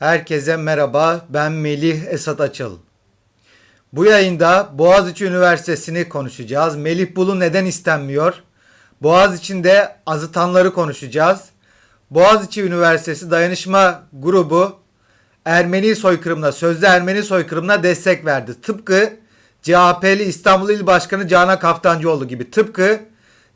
Herkese merhaba. Ben Melih Esat Açıl. Bu yayında Boğaziçi Üniversitesi'ni konuşacağız. Melih Bulu neden istenmiyor? Boğaziçi'nde azıtanları konuşacağız. Boğaziçi Üniversitesi Dayanışma Grubu Ermeni soykırımına, sözde Ermeni soykırımına destek verdi. Tıpkı CHP'li İstanbul İl Başkanı Canan Kaftancıoğlu gibi. Tıpkı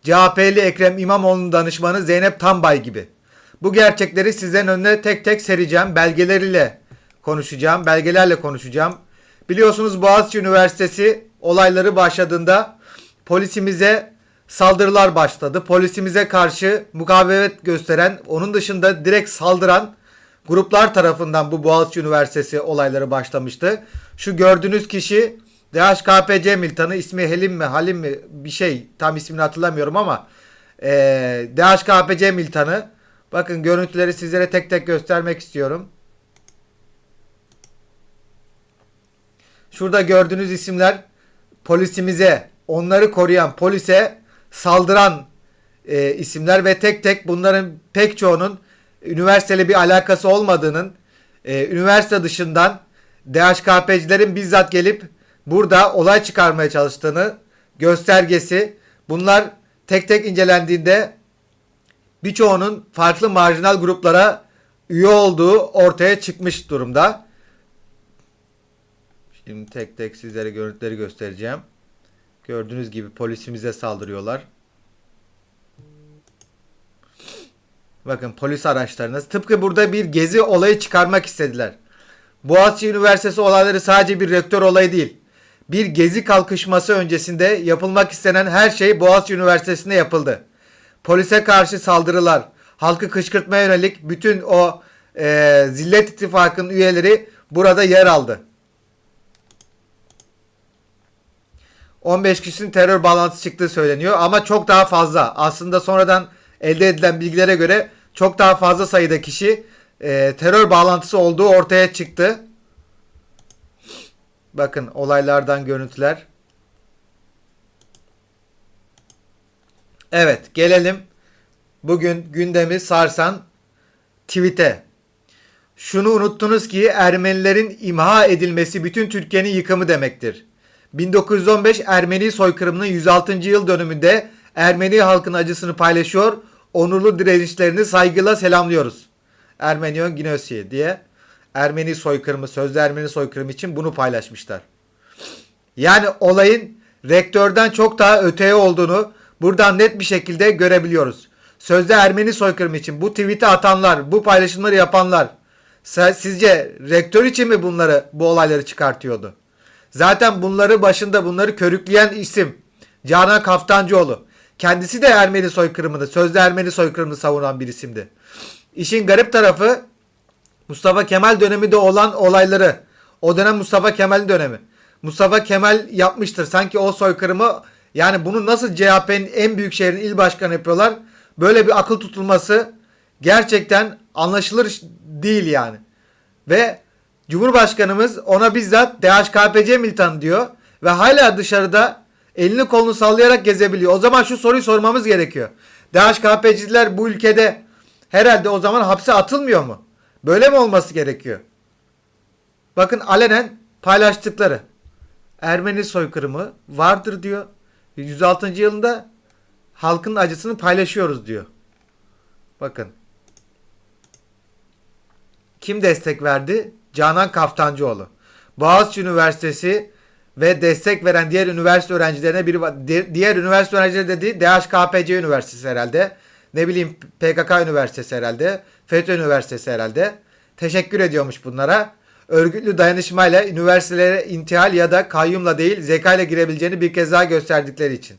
CHP'li Ekrem İmamoğlu'nun danışmanı Zeynep Tambay gibi. Bu gerçekleri sizlerin önüne tek tek sereceğim. Belgeleriyle konuşacağım. Belgelerle konuşacağım. Biliyorsunuz Boğaziçi Üniversitesi olayları başladığında polisimize saldırılar başladı. Polisimize karşı mukavemet gösteren, onun dışında direkt saldıran gruplar tarafından bu Boğaziçi Üniversitesi olayları başlamıştı. Şu gördüğünüz kişi DHKPC militanı ismi Helim mi Halim mi bir şey tam ismini hatırlamıyorum ama eee DHKPC militanı bakın görüntüleri sizlere tek tek göstermek istiyorum. Şurada gördüğünüz isimler polisimize, onları koruyan polise saldıran e, isimler ve tek tek bunların pek çoğunun üniversiteyle bir alakası olmadığının, e, üniversite dışından DHKP'cilerin bizzat gelip burada olay çıkarmaya çalıştığını göstergesi. Bunlar tek tek incelendiğinde birçoğunun farklı marjinal gruplara üye olduğu ortaya çıkmış durumda. Şimdi tek tek sizlere görüntüleri göstereceğim. Gördüğünüz gibi polisimize saldırıyorlar. Bakın polis araçlarına tıpkı burada bir gezi olayı çıkarmak istediler. Boğaziçi Üniversitesi olayları sadece bir rektör olayı değil. Bir gezi kalkışması öncesinde yapılmak istenen her şey Boğaziçi Üniversitesi'nde yapıldı. Polise karşı saldırılar, halkı kışkırtmaya yönelik bütün o e, Zillet İttifakı'nın üyeleri burada yer aldı. 15 kişinin terör bağlantısı çıktığı söyleniyor ama çok daha fazla. Aslında sonradan elde edilen bilgilere göre çok daha fazla sayıda kişi e, terör bağlantısı olduğu ortaya çıktı. Bakın olaylardan görüntüler. Evet gelelim bugün gündemi sarsan tweet'e. Şunu unuttunuz ki Ermenilerin imha edilmesi bütün Türkiye'nin yıkımı demektir. 1915 Ermeni soykırımının 106. yıl dönümünde Ermeni halkın acısını paylaşıyor, onurlu direnişlerini saygıyla selamlıyoruz. Ermeniyon Ginosya diye Ermeni soykırımı, sözde Ermeni soykırımı için bunu paylaşmışlar. Yani olayın rektörden çok daha öteye olduğunu buradan net bir şekilde görebiliyoruz. Sözde Ermeni soykırımı için bu tweet'i atanlar, bu paylaşımları yapanlar sizce rektör için mi bunları bu olayları çıkartıyordu? Zaten bunları başında bunları körükleyen isim Canan Kaftancıoğlu. Kendisi de Ermeni soykırımını, sözde Ermeni soykırımını savunan bir isimdi. İşin garip tarafı Mustafa Kemal döneminde olan olayları. O dönem Mustafa Kemal'in dönemi. Mustafa Kemal yapmıştır. Sanki o soykırımı yani bunu nasıl CHP'nin en büyük şehrin il başkanı yapıyorlar? Böyle bir akıl tutulması gerçekten anlaşılır değil yani. Ve Cumhurbaşkanımız ona bizzat DHKPC militanı diyor ve hala dışarıda elini kolunu sallayarak gezebiliyor. O zaman şu soruyu sormamız gerekiyor. DHKP'ciler bu ülkede herhalde o zaman hapse atılmıyor mu? Böyle mi olması gerekiyor? Bakın alenen paylaştıkları. Ermeni soykırımı vardır diyor. 106. yılında halkın acısını paylaşıyoruz diyor. Bakın. Kim destek verdi? Canan Kaftancıoğlu. Boğaziçi Üniversitesi ve destek veren diğer üniversite öğrencilerine. Di- Diğer üniversite öğrencileri dediği DHKPC Üniversitesi herhalde. Ne bileyim PKK Üniversitesi herhalde. FETÖ Üniversitesi herhalde. Teşekkür ediyormuş bunlara. Örgütlü dayanışmayla üniversitelere intihal ya da kayyumla değil zekayla girebileceğini bir kez daha gösterdikleri için.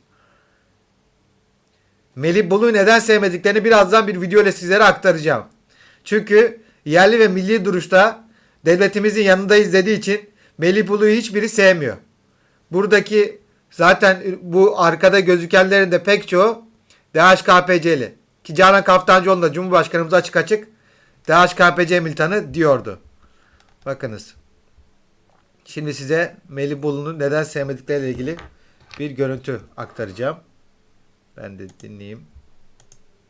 Melih Bulu'yu neden sevmediklerini birazdan bir video ile sizlere aktaracağım. Çünkü yerli ve milli duruşta devletimizin yanındayız dediği için Melih Bulu'yu hiçbiri sevmiyor. Buradaki zaten bu arkada gözükenlerin de pek çoğu DHKPC'li. Ki Canan Kaftancıoğlu da Cumhurbaşkanımız açık açık DHKPC militanı diyordu. Bakınız. Şimdi size Melih Bulu'nu neden sevmedikleriyle ilgili bir görüntü aktaracağım. Ben de dinleyeyim.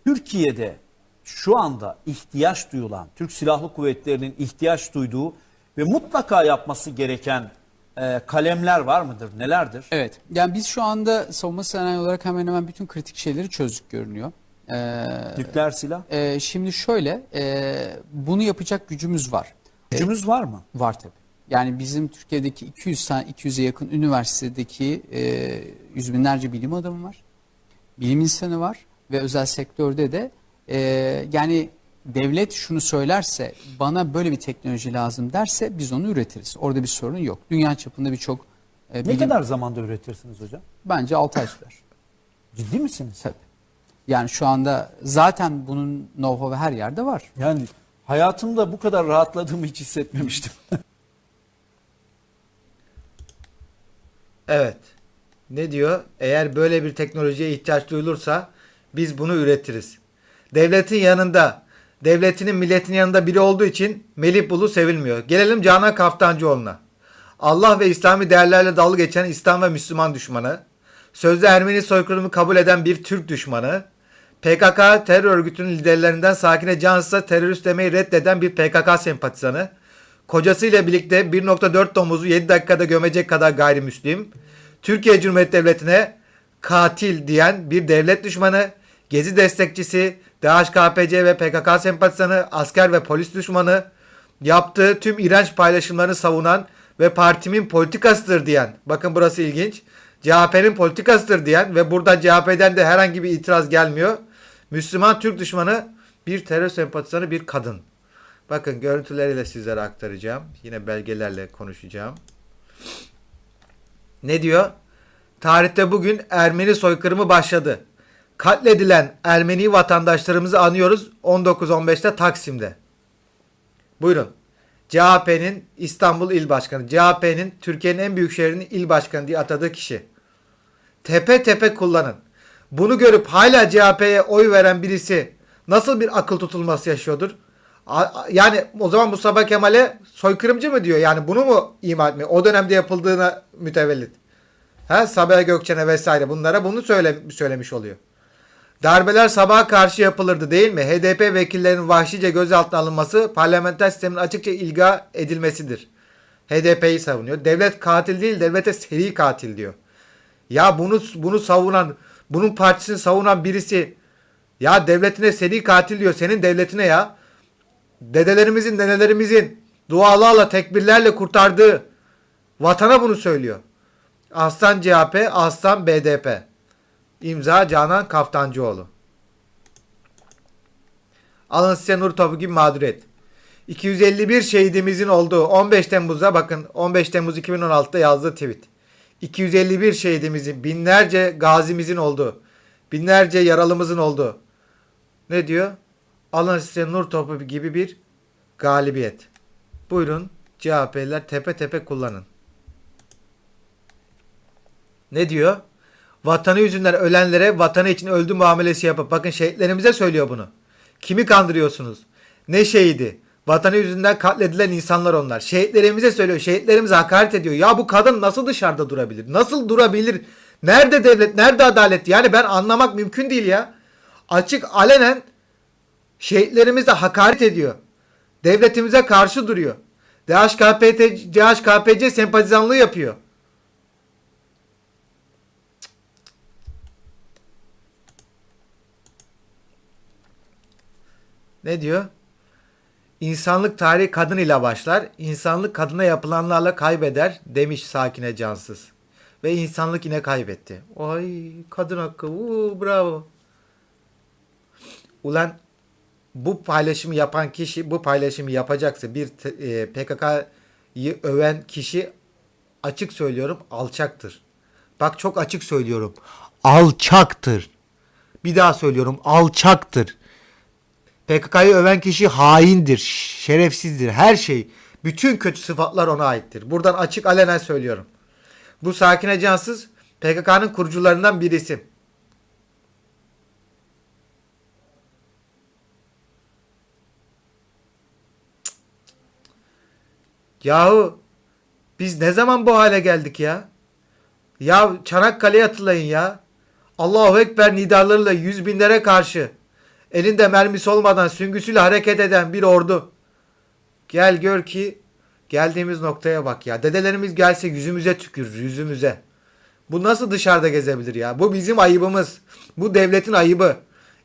Türkiye'de şu anda ihtiyaç duyulan, Türk Silahlı Kuvvetleri'nin ihtiyaç duyduğu ve mutlaka yapması gereken e, kalemler var mıdır? Nelerdir? Evet. Yani biz şu anda savunma sanayi olarak hemen hemen bütün kritik şeyleri çözdük görünüyor. Ee, Nükleer silah. e, şimdi şöyle, e, bunu yapacak gücümüz var. Gücümüz var mı? Var tabii. Yani bizim Türkiye'deki 200 tane 200'e yakın üniversitedeki e, yüz binlerce bilim adamı var. Bilim insanı var ve özel sektörde de e, yani devlet şunu söylerse bana böyle bir teknoloji lazım derse biz onu üretiriz. Orada bir sorun yok. Dünya çapında birçok e, Ne bilim kadar zamanda üretirsiniz hocam? bence 6 ay sürer. Ciddi misiniz? Tabii. Yani şu anda zaten bunun know-how'u her yerde var. Yani hayatımda bu kadar rahatladığımı hiç hissetmemiştim. Evet. Ne diyor? Eğer böyle bir teknolojiye ihtiyaç duyulursa biz bunu üretiriz. Devletin yanında, devletinin milletin yanında biri olduğu için Melih Bulu sevilmiyor. Gelelim Canan Kaftancıoğlu'na. Allah ve İslami değerlerle dalga geçen İslam ve Müslüman düşmanı, sözde Ermeni soykırımı kabul eden bir Türk düşmanı, PKK terör örgütünün liderlerinden Sakine Cansız'a terörist demeyi reddeden bir PKK sempatizanı, kocasıyla birlikte 1.4 domuzu 7 dakikada gömecek kadar gayrimüslim, Türkiye Cumhuriyeti Devleti'ne katil diyen bir devlet düşmanı, Gezi destekçisi, DHKPC ve PKK sempatizanı, asker ve polis düşmanı, yaptığı tüm iğrenç paylaşımlarını savunan ve partimin politikasıdır diyen, bakın burası ilginç, CHP'nin politikasıdır diyen ve burada CHP'den de herhangi bir itiraz gelmiyor. Müslüman Türk düşmanı bir terör sempatizanı bir kadın. Bakın görüntüleriyle sizlere aktaracağım. Yine belgelerle konuşacağım. Ne diyor? Tarihte bugün Ermeni soykırımı başladı. Katledilen Ermeni vatandaşlarımızı anıyoruz 19-15'te Taksim'de. Buyurun. CHP'nin İstanbul İl Başkanı, CHP'nin Türkiye'nin en büyük şehrinin il başkanı diye atadığı kişi. Tepe tepe kullanın. Bunu görüp hala CHP'ye oy veren birisi nasıl bir akıl tutulması yaşıyordur? Yani o zaman Mustafa Kemal'e soykırımcı mı diyor? Yani bunu mu ima etmiyor? O dönemde yapıldığına mütevellit. Ha, Sabiha Gökçen'e vesaire bunlara bunu söyle, söylemiş oluyor. Darbeler sabaha karşı yapılırdı değil mi? HDP vekillerinin vahşice gözaltına alınması parlamenter sistemin açıkça ilga edilmesidir. HDP'yi savunuyor. Devlet katil değil, devlete seri katil diyor. Ya bunu bunu savunan, bunun partisini savunan birisi ya devletine seri katil diyor. Senin devletine ya. Dedelerimizin, nenelerimizin dualarla, tekbirlerle kurtardığı vatana bunu söylüyor. Aslan CHP, Aslan BDP. İmza Canan Kaftancıoğlu. Alın size nur topu gibi mağduriyet. 251 şehidimizin olduğu 15 Temmuz'da bakın 15 Temmuz 2016'da yazdığı tweet. 251 şehidimizin, binlerce gazimizin olduğu, binlerce yaralımızın olduğu. Ne diyor? Alın size nur topu gibi bir galibiyet. Buyurun CHP'liler tepe tepe kullanın. Ne diyor? Vatanı yüzünden ölenlere vatanı için öldü muamelesi yapıp bakın şehitlerimize söylüyor bunu. Kimi kandırıyorsunuz? Ne şehidi? Vatanı yüzünden katledilen insanlar onlar. Şehitlerimize söylüyor. Şehitlerimize hakaret ediyor. Ya bu kadın nasıl dışarıda durabilir? Nasıl durabilir? Nerede devlet? Nerede adalet? Yani ben anlamak mümkün değil ya. Açık alenen şehitlerimize hakaret ediyor. Devletimize karşı duruyor. DHKPT, DHKPC sempatizanlığı yapıyor. Ne diyor? İnsanlık tarihi kadın ile başlar. İnsanlık kadına yapılanlarla kaybeder demiş Sakine Cansız. Ve insanlık yine kaybetti. Ay kadın hakkı. Uuu, bravo. Ulan bu paylaşımı yapan kişi bu paylaşımı yapacaksa bir e, PKK'yı öven kişi açık söylüyorum alçaktır. Bak çok açık söylüyorum. Alçaktır. Bir daha söylüyorum alçaktır. PKK'yı öven kişi haindir, şerefsizdir, her şey. Bütün kötü sıfatlar ona aittir. Buradan açık alenen söylüyorum. Bu Sakine Cansız PKK'nın kurucularından birisi. Yahu biz ne zaman bu hale geldik ya? Ya Çanakkale'ye hatırlayın ya. Allahu Ekber nidalarıyla yüz binlere karşı Elinde mermisi olmadan süngüsüyle hareket eden bir ordu. Gel gör ki geldiğimiz noktaya bak ya. Dedelerimiz gelse yüzümüze tükürür yüzümüze. Bu nasıl dışarıda gezebilir ya? Bu bizim ayıbımız. Bu devletin ayıbı.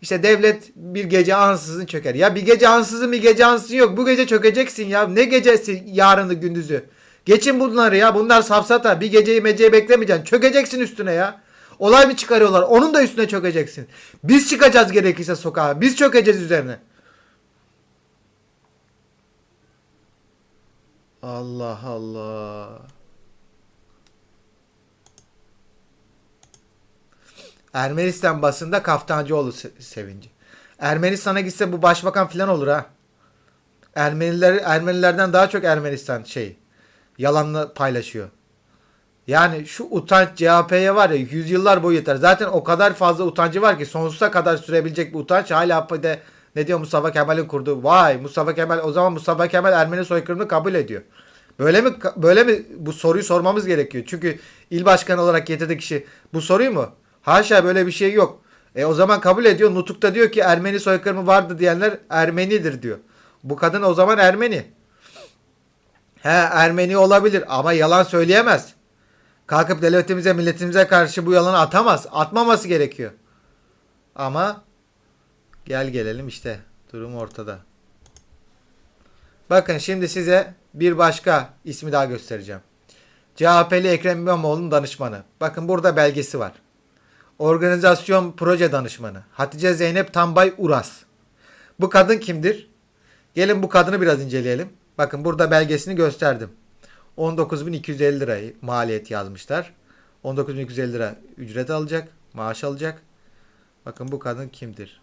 İşte devlet bir gece ansızın çöker. Ya bir gece ansızın bir gece ansızın yok. Bu gece çökeceksin ya. Ne gecesi yarını gündüzü. Geçin bunları ya. Bunlar safsata. Bir geceyi meceyi beklemeyeceksin. Çökeceksin üstüne ya. Olay mı çıkarıyorlar? Onun da üstüne çökeceksin. Biz çıkacağız gerekirse sokağa. Biz çökeceğiz üzerine. Allah Allah. Ermenistan basında Kaftancıoğlu se- sevinci. Ermenistan'a gitse bu başbakan falan olur ha. Ermeniler Ermenilerden daha çok Ermenistan şey yalanla paylaşıyor. Yani şu utanç CHP'ye var ya yüzyıllar boyu yeter. Zaten o kadar fazla utancı var ki sonsuza kadar sürebilecek bir utanç hala de ne diyor Mustafa Kemal'in kurduğu. Vay Mustafa Kemal o zaman Mustafa Kemal Ermeni soykırımını kabul ediyor. Böyle mi böyle mi bu soruyu sormamız gerekiyor? Çünkü il başkanı olarak getirdiği kişi bu soruyu mu? Haşa böyle bir şey yok. E o zaman kabul ediyor. Nutuk'ta diyor ki Ermeni soykırımı vardı diyenler Ermenidir diyor. Bu kadın o zaman Ermeni. He Ermeni olabilir ama yalan söyleyemez. Kalkıp devletimize milletimize karşı bu yalanı atamaz. Atmaması gerekiyor. Ama gel gelelim işte durum ortada. Bakın şimdi size bir başka ismi daha göstereceğim. CHP'li Ekrem İmamoğlu'nun danışmanı. Bakın burada belgesi var. Organizasyon proje danışmanı. Hatice Zeynep Tambay Uras. Bu kadın kimdir? Gelin bu kadını biraz inceleyelim. Bakın burada belgesini gösterdim. 19.250 lirayı maliyet yazmışlar. 19.250 lira ücret alacak, maaş alacak. Bakın bu kadın kimdir?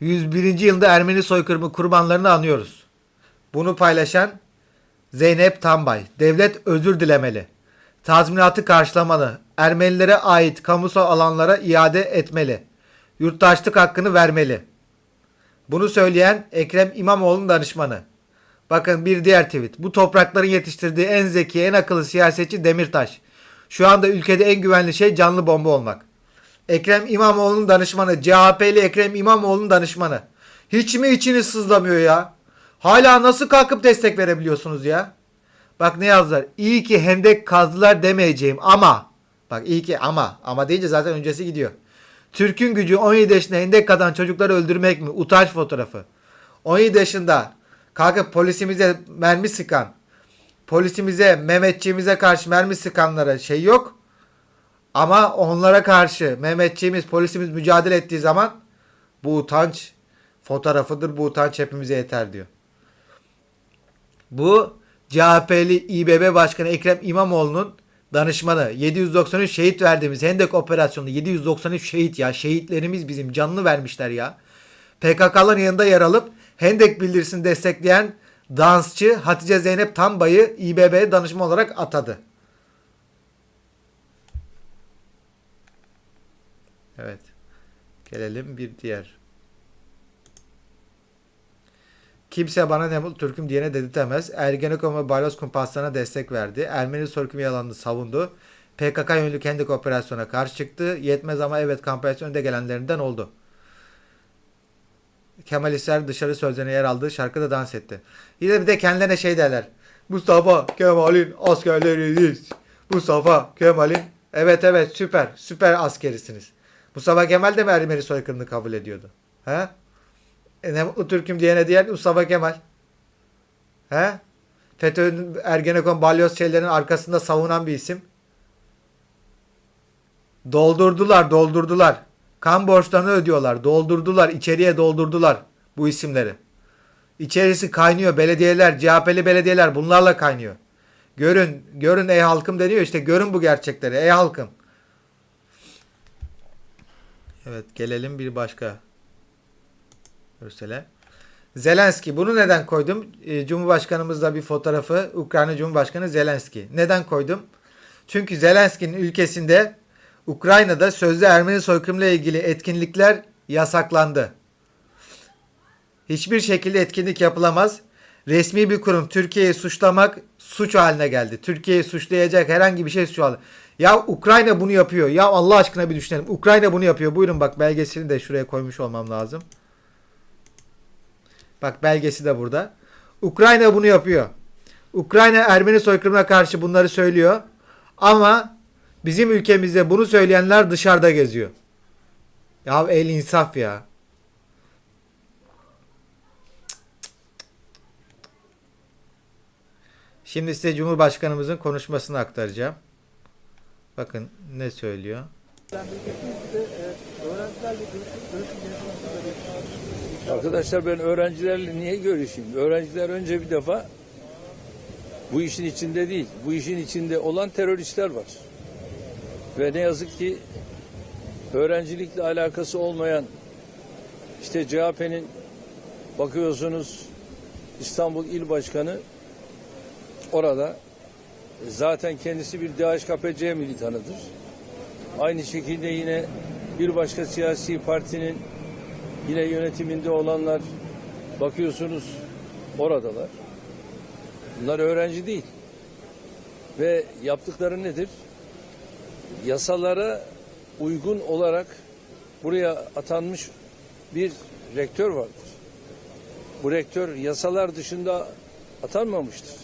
101. yılında Ermeni soykırımı kurbanlarını anıyoruz. Bunu paylaşan Zeynep Tambay. Devlet özür dilemeli. Tazminatı karşılamalı. Ermenilere ait kamusal alanlara iade etmeli. Yurttaşlık hakkını vermeli. Bunu söyleyen Ekrem İmamoğlu'nun danışmanı. Bakın bir diğer tweet. Bu toprakların yetiştirdiği en zeki, en akıllı siyasetçi Demirtaş. Şu anda ülkede en güvenli şey canlı bomba olmak. Ekrem İmamoğlu'nun danışmanı. CHP'li Ekrem İmamoğlu'nun danışmanı. Hiç mi içiniz sızlamıyor ya? Hala nasıl kalkıp destek verebiliyorsunuz ya? Bak ne yazdılar. İyi ki hendek kazdılar demeyeceğim ama. Bak iyi ki ama. Ama deyince zaten öncesi gidiyor. Türk'ün gücü 17 yaşında hendek kazan çocukları öldürmek mi? Utanç fotoğrafı. 17 yaşında kalkıp polisimize mermi sıkan, polisimize, Mehmetçiğimize karşı mermi sıkanlara şey yok. Ama onlara karşı Mehmetçiğimiz, polisimiz mücadele ettiği zaman bu utanç fotoğrafıdır. Bu utanç hepimize yeter diyor. Bu CHP'li İBB Başkanı Ekrem İmamoğlu'nun danışmanı 793 şehit verdiğimiz Hendek operasyonunda 793 şehit ya şehitlerimiz bizim canını vermişler ya. PKK'ların yanında yer alıp Hendek bildirisini destekleyen dansçı Hatice Zeynep Tambay'ı İBB'ye danışma olarak atadı. Evet. Gelelim bir diğer. Kimse bana ne mutlu Türk'üm diyene dedirtemez. Ergenekon ve Balyoz kumpaslarına destek verdi. Ermeni soykırımı yalanını savundu. PKK yönelik Hendek operasyona karşı çıktı. Yetmez ama evet kampanyası önde gelenlerinden oldu. Kemalistler dışarı sözlerine yer aldığı şarkıda dans etti. Yine bir de kendilerine şey derler. Mustafa Kemal'in askerleriyiz. Mustafa Kemal'in evet evet süper süper askerisiniz. Mustafa Kemal de mi Ermeni soykırımını kabul ediyordu? He? E ne mutlu Türk'üm diyene diğer Mustafa Kemal. He? FETÖ'nün Ergenekon balyoz şeylerin arkasında savunan bir isim. Doldurdular, doldurdular. Kan borçlarını ödüyorlar. Doldurdular, içeriye doldurdular bu isimleri. İçerisi kaynıyor. Belediyeler, CHP'li belediyeler bunlarla kaynıyor. Görün, görün ey halkım deniyor işte. Görün bu gerçekleri ey halkım. Evet, gelelim bir başka görsele. Zelenski. Bunu neden koydum? Ee, Cumhurbaşkanımızla bir fotoğrafı. Ukrayna Cumhurbaşkanı Zelenski. Neden koydum? Çünkü Zelenski'nin ülkesinde Ukrayna'da sözde Ermeni soykırımıyla ilgili etkinlikler yasaklandı. Hiçbir şekilde etkinlik yapılamaz. Resmi bir kurum Türkiye'yi suçlamak suç haline geldi. Türkiye'yi suçlayacak herhangi bir şey şu an. Ya Ukrayna bunu yapıyor. Ya Allah aşkına bir düşünelim. Ukrayna bunu yapıyor. Buyurun bak belgesini de şuraya koymuş olmam lazım. Bak belgesi de burada. Ukrayna bunu yapıyor. Ukrayna Ermeni soykırımına karşı bunları söylüyor. Ama bizim ülkemizde bunu söyleyenler dışarıda geziyor. Ya el insaf ya. Şimdi size Cumhurbaşkanımızın konuşmasını aktaracağım. Bakın ne söylüyor. Arkadaşlar ben öğrencilerle niye görüşeyim? Öğrenciler önce bir defa bu işin içinde değil. Bu işin içinde olan teröristler var. Ve ne yazık ki öğrencilikle alakası olmayan işte CHP'nin bakıyorsunuz İstanbul İl Başkanı orada zaten kendisi bir DHKPC militanıdır. Aynı şekilde yine bir başka siyasi partinin yine yönetiminde olanlar bakıyorsunuz oradalar. Bunlar öğrenci değil. Ve yaptıkları nedir? Yasalara uygun olarak buraya atanmış bir rektör vardır. Bu rektör yasalar dışında atanmamıştır.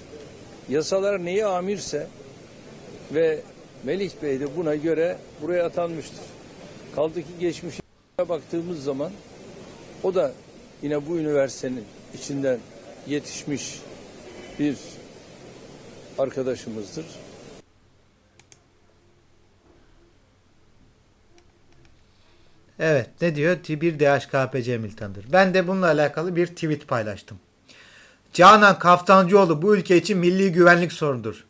Yasalar neye amirse ve Melih Bey de buna göre buraya atanmıştır. Kaldı ki geçmişe baktığımız zaman o da yine bu üniversitenin içinden yetişmiş bir arkadaşımızdır. Evet ne diyor? Bir DHKPC militanıdır. Ben de bununla alakalı bir tweet paylaştım. Canan Kaftancıoğlu bu ülke için milli güvenlik sorunudur.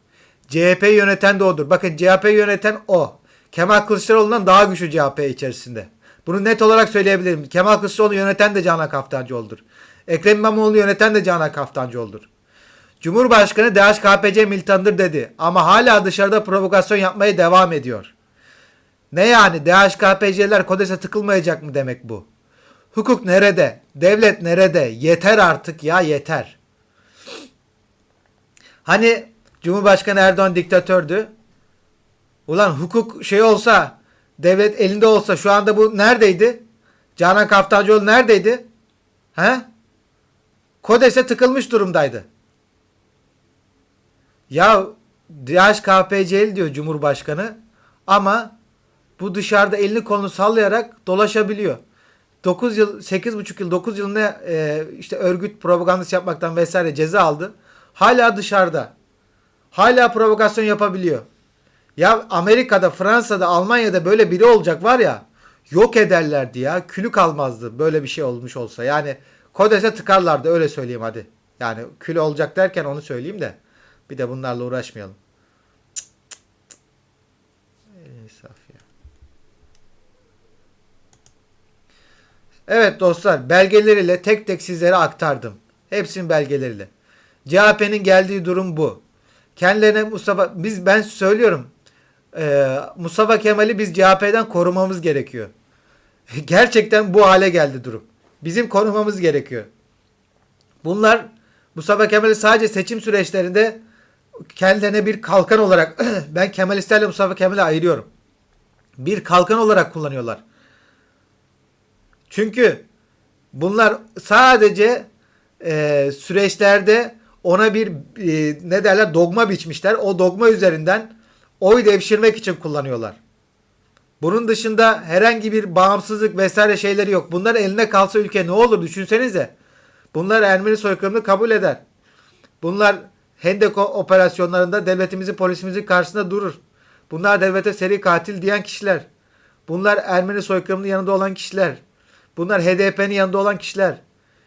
CHP yöneten de odur. Bakın CHP yöneten o. Kemal Kılıçdaroğlu'ndan daha güçlü CHP içerisinde. Bunu net olarak söyleyebilirim. Kemal Kılıçdaroğlu yöneten de Canan Kaftancıoğlu'dur. Ekrem İmamoğlu yöneten de Canan Kaftancıoğlu'dur. Cumhurbaşkanı DHKPC militanıdır dedi. Ama hala dışarıda provokasyon yapmaya devam ediyor. Ne yani DHKPC'ler kodese tıkılmayacak mı demek bu? Hukuk nerede? Devlet nerede? Yeter artık ya yeter. Hani Cumhurbaşkanı Erdoğan diktatördü. Ulan hukuk şey olsa, devlet elinde olsa şu anda bu neredeydi? Canan Kaftancıoğlu neredeydi? He? Kodese tıkılmış durumdaydı. Ya DHKPC'li diyor Cumhurbaşkanı ama bu dışarıda elini kolunu sallayarak dolaşabiliyor. 9 yıl, 8,5 yıl, 9 yıl ne e, işte örgüt propagandası yapmaktan vesaire ceza aldı. Hala dışarıda. Hala provokasyon yapabiliyor. Ya Amerika'da, Fransa'da, Almanya'da böyle biri olacak var ya yok ederlerdi ya. Külü kalmazdı böyle bir şey olmuş olsa. Yani kodese tıkarlardı öyle söyleyeyim hadi. Yani külü olacak derken onu söyleyeyim de bir de bunlarla uğraşmayalım. Evet dostlar belgeleriyle tek tek sizlere aktardım. Hepsinin belgeleriyle. CHP'nin geldiği durum bu. Kendilerine Mustafa biz ben söylüyorum. Ee, Mustafa Kemal'i biz CHP'den korumamız gerekiyor. Gerçekten bu hale geldi durum. Bizim korumamız gerekiyor. Bunlar Mustafa Kemal'i sadece seçim süreçlerinde kendilerine bir kalkan olarak ben Kemalistlerle Mustafa Kemal'i ayırıyorum. Bir kalkan olarak kullanıyorlar. Çünkü bunlar sadece e, süreçlerde ona bir e, ne derler dogma biçmişler. O dogma üzerinden oy devşirmek için kullanıyorlar. Bunun dışında herhangi bir bağımsızlık vesaire şeyleri yok. Bunlar eline kalsa ülke ne olur düşünsenize. Bunlar Ermeni soykırımını kabul eder. Bunlar Hendek operasyonlarında devletimizin polisimizin karşısında durur. Bunlar devlete seri katil diyen kişiler. Bunlar Ermeni soykırımının yanında olan kişiler. Bunlar HDP'nin yanında olan kişiler.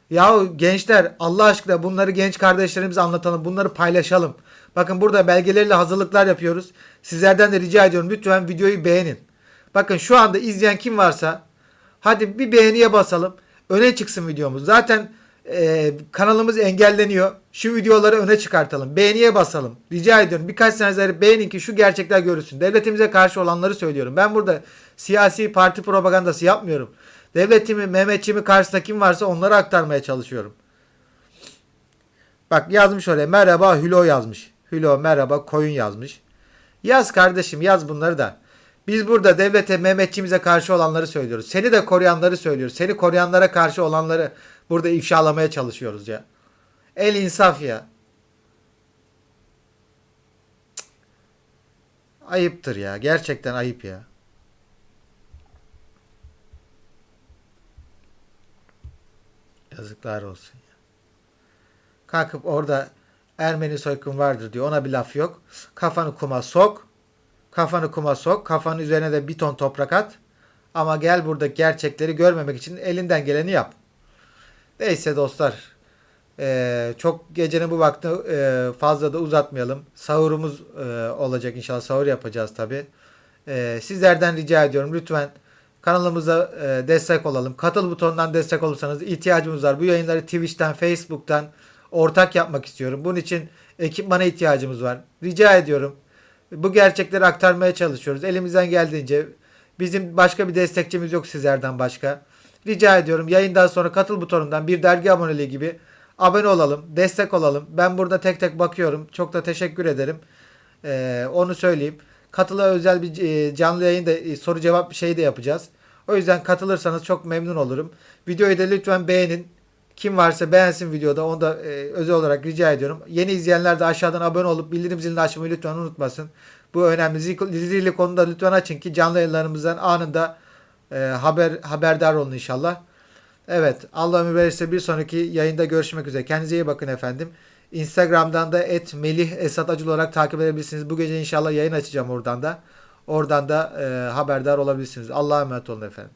Yahu gençler Allah aşkına bunları genç kardeşlerimize anlatalım. Bunları paylaşalım. Bakın burada belgeleriyle hazırlıklar yapıyoruz. Sizlerden de rica ediyorum lütfen videoyu beğenin. Bakın şu anda izleyen kim varsa hadi bir beğeniye basalım. Öne çıksın videomuz. Zaten e, kanalımız engelleniyor. Şu videoları öne çıkartalım. Beğeniye basalım. Rica ediyorum. Birkaç sene beğenin ki şu gerçekler görülsün. Devletimize karşı olanları söylüyorum. Ben burada siyasi parti propagandası yapmıyorum. Devletimi, Mehmetçimi karşısında kim varsa onları aktarmaya çalışıyorum. Bak yazmış oraya. Merhaba Hülo yazmış. Hülo merhaba koyun yazmış. Yaz kardeşim yaz bunları da. Biz burada devlete Mehmetçimize karşı olanları söylüyoruz. Seni de koruyanları söylüyoruz. Seni koruyanlara karşı olanları burada ifşalamaya çalışıyoruz ya. El insaf ya. Ayıptır ya. Gerçekten ayıp ya. Yazıklar olsun ya. Kalkıp orada Ermeni soykun vardır diyor. Ona bir laf yok. Kafanı kuma sok. Kafanı kuma sok. Kafanın üzerine de bir ton toprak at. Ama gel burada gerçekleri görmemek için elinden geleni yap. Neyse dostlar. Ee, çok gecenin bu vakti e, fazla da uzatmayalım. Sahurumuz e, olacak inşallah. Sahur yapacağız tabi. sizlerden rica ediyorum lütfen kanalımıza e, destek olalım. Katıl butonundan destek olursanız ihtiyacımız var. Bu yayınları Twitch'ten, Facebook'tan ortak yapmak istiyorum. Bunun için ekipmana ihtiyacımız var. Rica ediyorum. Bu gerçekleri aktarmaya çalışıyoruz. Elimizden geldiğince bizim başka bir destekçimiz yok sizlerden başka. Rica ediyorum yayından sonra katıl butonundan bir dergi aboneliği gibi abone olalım, destek olalım. Ben burada tek tek bakıyorum. Çok da teşekkür ederim. Ee, onu söyleyeyim. Katıla özel bir e, canlı yayın da e, soru cevap şeyi de yapacağız. O yüzden katılırsanız çok memnun olurum. Videoyu da lütfen beğenin. Kim varsa beğensin videoda. Onu da e, özel olarak rica ediyorum. Yeni izleyenler de aşağıdan abone olup bildirim zilini açmayı lütfen unutmasın. Bu önemli. Zil- Zili konuda lütfen açın ki canlı yayınlarımızdan anında e, haber haberdar olun inşallah. Evet. Allah ömür verirse bir sonraki yayında görüşmek üzere. Kendinize iyi bakın efendim. Instagram'dan da et Melih Esat Acıl olarak takip edebilirsiniz. Bu gece inşallah yayın açacağım oradan da. Oradan da e, haberdar olabilirsiniz. Allah'a emanet olun efendim.